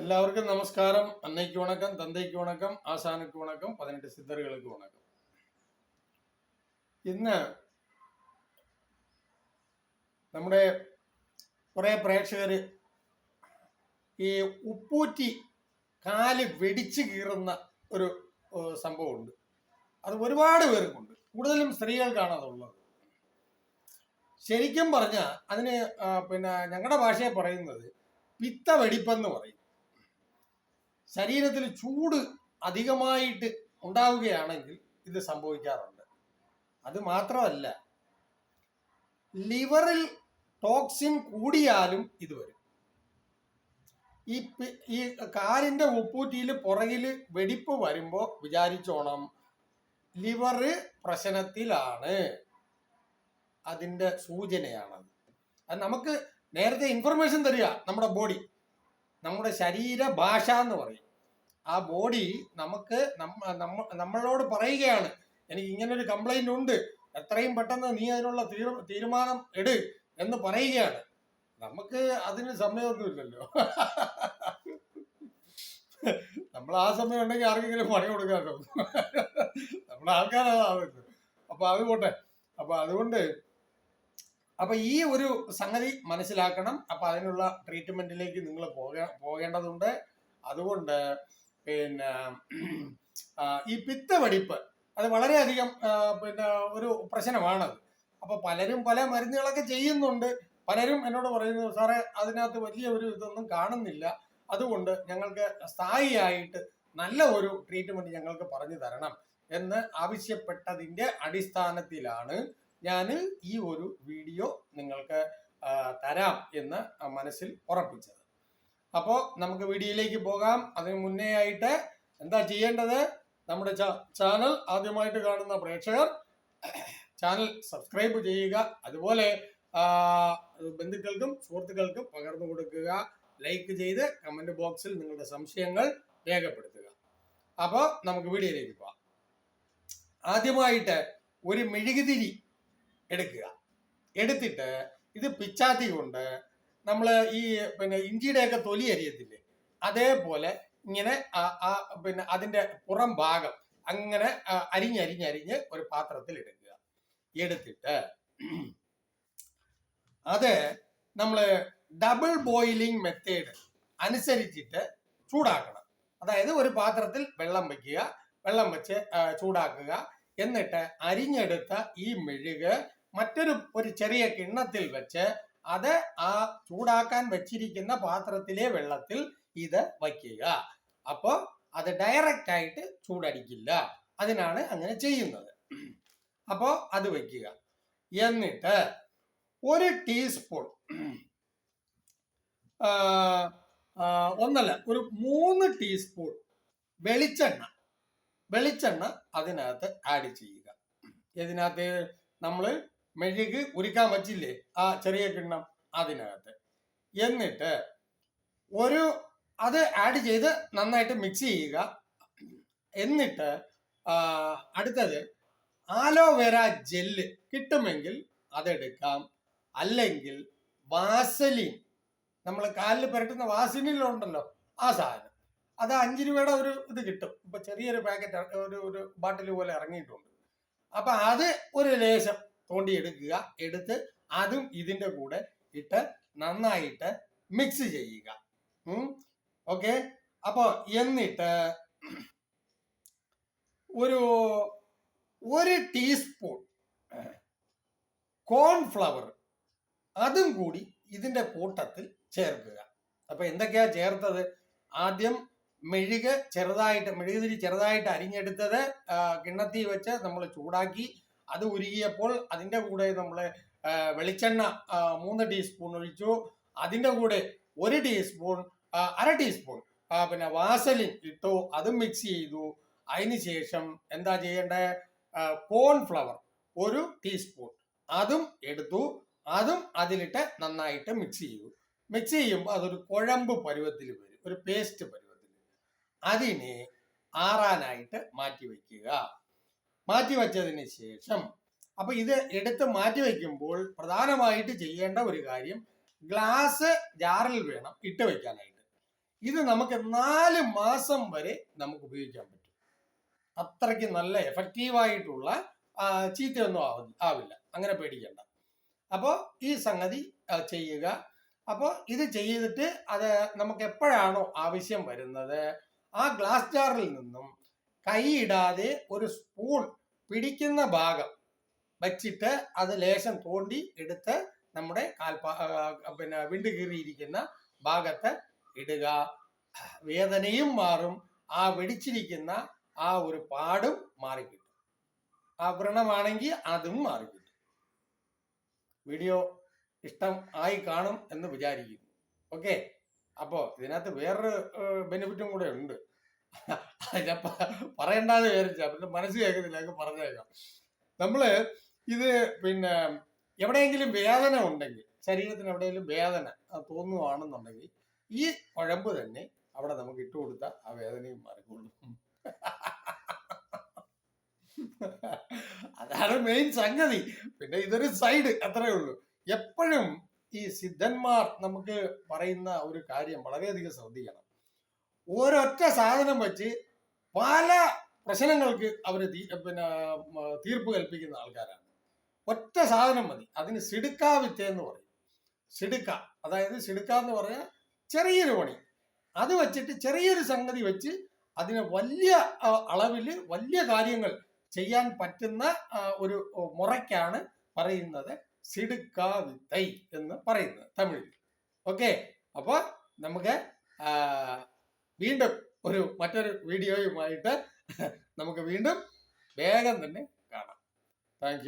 എല്ലാവർക്കും നമസ്കാരം. അന്നയ്ക്ക് വണക്കം തന്തയ്ക്ക് വണക്കം ആസാനക്ക് വണക്കം പതിനെട്ട് സിദ്ധറുകൾക്ക് വണക്കം. ഇന്ന് നമ്മുടെ കുറെ പ്രേക്ഷകർ ഈ ഉപ്പൂറ്റി കാൽ വെടിച്ച് കീറുന്ന ഒരു സംഭവമുണ്ട്. അത് ഒരുപാട് പേർക്കുണ്ട്. കൂടുതലും സ്ത്രീകൾക്കാണ് അതുള്ളത്. ശരിക്കും പറഞ്ഞാൽ അതിന് പിന്നെ ഞങ്ങളുടെ ഭാഷയെ പറയുന്നത് പിത്ത വെടിപ്പെന്ന് പറയും. ശരീരത്തിൽ ചൂട് അധികമായിട്ട് ഉണ്ടാവുകയാണെങ്കിൽ ഇത് സംഭവിക്കാറുണ്ട്. അത് മാത്രമല്ല ലിവറിൽ ടോക്സിൻ കൂടിയാലും ഇത് വരും. ഈ ഈ കാലിന്റെ ഉപ്പൂറ്റിയിൽ പുറകിൽ വെടിപ്പ് വരുമ്പോൾ വിചാരിച്ചോണം ലിവറ് പ്രശ്നത്തിലാണ്. അതിന്റെ സൂചനയാണത്. അത് നമുക്ക് നേരത്തെ ഇൻഫർമേഷൻ തരിക നമ്മുടെ ബോഡി നമ്മുടെ ശരീര ഭാഷ എന്ന് പറയും. ആ ബോഡി നമുക്ക് നമ്മ- നമ്മ- നമ്മളോട് പറയുകയാണ് എനിക്ക് ഇങ്ങനെ ഒരു കംപ്ലൈന്റ് ഉണ്ട് എത്രയും പെട്ടെന്ന് നീ അതിനുള്ള തീരുമാനം എടു എന്ന് പറയുകയാണ്. നമുക്ക് അതിന് സമയമൊന്നുമില്ലല്ലോ. നമ്മൾ ആ സമയം ഉണ്ടെങ്കിൽ ആർക്കെങ്കിലും പണി കൊടുക്കാമല്ലോ. നമ്മുടെ ആൾക്കാരാണ് അപ്പൊ അത് പോട്ടെ. അപ്പൊ അതുകൊണ്ട് അപ്പൊ ഈ ഒരു സംഗതി മനസ്സിലാക്കണം. അപ്പൊ അതിനുള്ള ട്രീറ്റ്മെന്റിലേക്ക് നിങ്ങൾ പോക പോകേണ്ടതുണ്ട്. അതുകൊണ്ട് പിന്നെ ഈ പിത്തവെടിപ്പ് അത് വളരെയധികം പിന്നെ ഒരു പ്രശ്നമാണത് അപ്പൊ പലരും പല മരുന്നുകളൊക്കെ ചെയ്യുന്നുണ്ട്. പലരും എന്നോട് പറയുന്നു സാറേ അതിനകത്ത് വലിയ ഒരു ഇതൊന്നും കാണുന്നില്ല. അതുകൊണ്ട് ഞങ്ങൾക്ക് സ്ഥായിയായിട്ട് നല്ല ഒരു ട്രീറ്റ്മെന്റ് ഞങ്ങൾക്ക് പറഞ്ഞു തരണം എന്ന് ആവശ്യപ്പെട്ടതിന്റെ അടിസ്ഥാനത്തിലാണ് ഞാൻ ഈ ഒരു വീഡിയോ നിങ്ങൾക്ക് തരാം എന്ന് മനസ്സിൽ ഉറപ്പിച്ചത്. അപ്പോൾ നമുക്ക് വീഡിയോയിലേക്ക് പോകാം. അതിന് മുന്നേ ആയിട്ട് എന്താ ചെയ്യേണ്ടത്? നമ്മുടെ ചാനൽ ആദ്യമായിട്ട് കാണുന്ന പ്രേക്ഷകർ ചാനൽ സബ്സ്ക്രൈബ് ചെയ്യുക. അതുപോലെ ബന്ധുക്കൾക്കും സുഹൃത്തുക്കൾക്കും പകർന്നു കൊടുക്കുക. ലൈക്ക് ചെയ്ത് കമന്റ് ബോക്സിൽ നിങ്ങളുടെ സംശയങ്ങൾ രേഖപ്പെടുത്തുക. അപ്പോൾ നമുക്ക് വീഡിയോയിലേക്ക് പോവാം ആദ്യമായിട്ട് ഒരു മെഴുകുതിരി എടുക്കുക. എടുത്തിട്ട് ഇത് പിച്ചാത്തി കൊണ്ട് നമ്മൾ ഈ പിന്നെ ഇഞ്ചിയുടെയൊക്കെ തൊലി അരിയത്തില്ലേ അതേപോലെ ഇങ്ങനെ പിന്നെ അതിന്റെ പുറം ഭാഗം അങ്ങനെ അരിഞ്ഞരിഞ്ഞരിഞ്ഞ് ഒരു പാത്രത്തിൽ എടുക്കുക എടുത്തിട്ട് അത് നമ്മൾ ഡബിൾ ബോയിലിംഗ് മെത്തേഡ് അനുസരിച്ചിട്ട് ചൂടാക്കണം. അതായത് ഒരു പാത്രത്തിൽ വെള്ളം വയ്ക്കുക വെള്ളം വെച്ച് ചൂടാക്കുക. എന്നിട്ട് അരിഞ്ഞെടുത്ത ഈ മെഴുക് മറ്റൊരു ഒരു ചെറിയ കിണ്ണത്തിൽ വെച്ച് അത് ആ ചൂടാക്കാൻ വെച്ചിരിക്കുന്ന പാത്രത്തിലെ വെള്ളത്തിൽ ഇത് വയ്ക്കുക. അപ്പോൾ അത് ഡയറക്റ്റ് ആയിട്ട് ചൂടടിക്കില്ല. അതിനാണ് അങ്ങനെ ചെയ്യുന്നത്. അപ്പോൾ അത് വയ്ക്കുക. എന്നിട്ട് ഒരു ടീസ്പൂൺ ഒന്നല്ല ഒരു മൂന്ന് ടീസ്പൂൺ വെളിച്ചെണ്ണ. വെളിച്ചെണ്ണ അതിനകത്ത് ആഡ് ചെയ്യുക. ഇതിനകത്ത് നമ്മൾ മെഴുക് ഉരുക്കാൻ വച്ചില്ലേ ആ ചെറിയ കിണ്ണം അതിനകത്ത്. എന്നിട്ട് ഒരു അത് ആഡ് ചെയ്ത് നന്നായിട്ട് മിക്സ് ചെയ്യുക. എന്നിട്ട് അടുത്തത് ആലോവേര ജെല്ല് കിട്ടുമെങ്കിൽ അതെടുക്കാം. അല്ലെങ്കിൽ വാസലിൻ നമ്മൾ കാലിൽ പുരട്ടുന്ന വാസലിനുണ്ടല്ലോ ആ സാധനം. അത് അഞ്ച് രൂപയുടെ ഒരു ഇത് കിട്ടും. ഇപ്പൊ ചെറിയൊരു പാക്കറ്റ് ഒരു ഒരു ബാട്ടിൽ പോലെ ഇറങ്ങിയിട്ടുണ്ട്. അപ്പൊ അത് ഒരു ലേശം തോണ്ടിയെടുക്കുക എടുത്ത് അതും ഇതിന്റെ കൂടെ ഇട്ട് നന്നായിട്ട് മിക്സ് ചെയ്യുക. ഓക്കെ അപ്പോ എന്നിട്ട് ഒരു ഒരു ടീസ്പൂൺ കോൺഫ്ലവർ അതും കൂടി ഇതിന്റെ കൂട്ടത്തിൽ ചേർക്കുക. അപ്പൊ എന്തൊക്കെയാ ചേർത്തത്? ആദ്യം മെഴുക് ചെറുതായിട്ട് മെഴുകുതിരി ചെറുതായിട്ട് അരിഞ്ഞെടുത്തത് കിണ്ണത്തി വെച്ച് നമ്മൾ ചൂടാക്കി അത് ഉരുകിയപ്പോൾ അതിന്റെ കൂടെ നമ്മൾ വെളിച്ചെണ്ണ മൂന്ന് ടീസ്പൂൺ ഒഴിച്ചു. അതിന്റെ കൂടെ ഒരു ടീസ്പൂൺ അര ടീസ്പൂൺ പിന്നെ വാസലിൻ ഇട്ടു. അതും മിക്സ് ചെയ്തു. അതിന് ശേഷം എന്താ ചെയ്യേണ്ടത് കോൺഫ്ലവർ ഒരു ടീസ്പൂൺ അതും എടുത്തു. അതും അതിലിട്ട് നന്നായിട്ട് മിക്സ് ചെയ്തു. മിക്സ് ചെയ്യുമ്പോൾ അതൊരു കുഴമ്പ് പരുവത്തിൽ വരും. ഒരു പേസ്റ്റ് പരുവത്തിൽ അതിനെ ആറാനായിട്ട് മാറ്റി വയ്ക്കുക. മാറ്റി വച്ചതിന് ശേഷം അപ്പൊ ഇത് എടുത്ത് മാറ്റി വയ്ക്കുമ്പോൾ പ്രധാനമായിട്ട് ചെയ്യേണ്ട ഒരു കാര്യം ഗ്ലാസ് ജാറിൽ വേണം ഇട്ട് വയ്ക്കാനായിട്ട്. ഇത് നമുക്ക് നാല് മാസം വരെ നമുക്ക് ഉപയോഗിക്കാൻ പറ്റും. അത്രയ്ക്ക് നല്ല എഫക്റ്റീവായിട്ടുള്ള ചീത്തയൊന്നും ആവ ആവില്ല. അങ്ങനെ പേടിക്കണ്ട. അപ്പോൾ ഈ സംഗതി ചെയ്യുക. അപ്പോൾ ഇത് ചെയ്തിട്ട് അത് നമുക്ക് എപ്പോഴാണോ ആവശ്യം വരുന്നത്? ആ ഗ്ലാസ് ജാറിൽ നിന്നും കൈയിടാതെ ഒരു സ്പൂൺ പിടിക്കുന്ന ഭാഗം വച്ചിട്ട് അത് ലേശം തോണ്ടി എടുത്ത് നമ്മുടെ കാൽപാ പിന്നെ വിണ്ടു കീറിയിരിക്കുന്ന ഭാഗത്ത് ഇടുക. വേദനയും മാറും. ആ വെടിച്ചിരിക്കുന്ന ആ ഒരു പാടും മാറിക്കിട്ടും. ആ വ്രണമാണെങ്കിൽ അതും മാറിക്കിട്ടും. വീഡിയോ ഇഷ്ടം ആയി കാണും എന്ന് വിചാരിക്കുന്നു. ഓക്കെ? അപ്പോൾ ഇതിനകത്ത് വേറൊരു ബെനിഫിറ്റും കൂടെ ഉണ്ട്. പ- പറയണ്ടാന്ന് വിചാരിച്ചാ. പിന്നെ മനസ്സ് കേൾക്കുന്നില്ല അങ്ങ് പറഞ്ഞേക്കാം. നമ്മൾ ഇത് പിന്നെ എവിടെയെങ്കിലും വേദന ഉണ്ടെങ്കിൽ ശരീരത്തിന് എവിടെയെങ്കിലും വേദന തോന്നുവാണെന്നുണ്ടെങ്കിൽ ഈ കുഴമ്പ് തന്നെ അവിടെ നമുക്ക് ഇട്ട് കൊടുത്താൽ ആ വേദനയും മാറിക്കൊള്ളും അതാണ് മെയിൻ സംഗതി. പിന്നെ ഇതൊരു സൈഡ് അത്രേ ഉള്ളൂ. എപ്പോഴും ഈ സിദ്ധന്മാർ നമുക്ക് പറയുന്ന ഒരു കാര്യം വളരെയധികം ശ്രദ്ധിക്കണം. ഒരൊറ്റ സാധനം വെച്ച് പല പ്രശ്നങ്ങൾക്ക് അവർ പിന്നെ തീർപ്പ് കൽപ്പിക്കുന്ന ആൾക്കാരാണ്. ഒറ്റ സാധനം മതി. അതിന് സിടുക്ക എന്ന് പറയും. സിടുക്ക. അതായത് സിടുക്ക എന്ന് പറഞ്ഞാൽ ചെറിയൊരു പണി. അത് വെച്ചിട്ട് ചെറിയൊരു സംഗതി വെച്ച് അതിന് വലിയ അളവിൽ വലിയ കാര്യങ്ങൾ ചെയ്യാൻ പറ്റുന്ന ഒരു മുറയ്ക്കാണ് പറയുന്നത് സിടുക്ക എന്ന് പറയുന്നത് തമിഴിൽ. ഓക്കെ? അപ്പോൾ നമുക്ക് വീണ്ടും ഒരു മറ്റൊരു വീഡിയോയുമായിട്ട് നമുക്ക് വീണ്ടും വേഗം തന്നെ കാണാം. താങ്ക്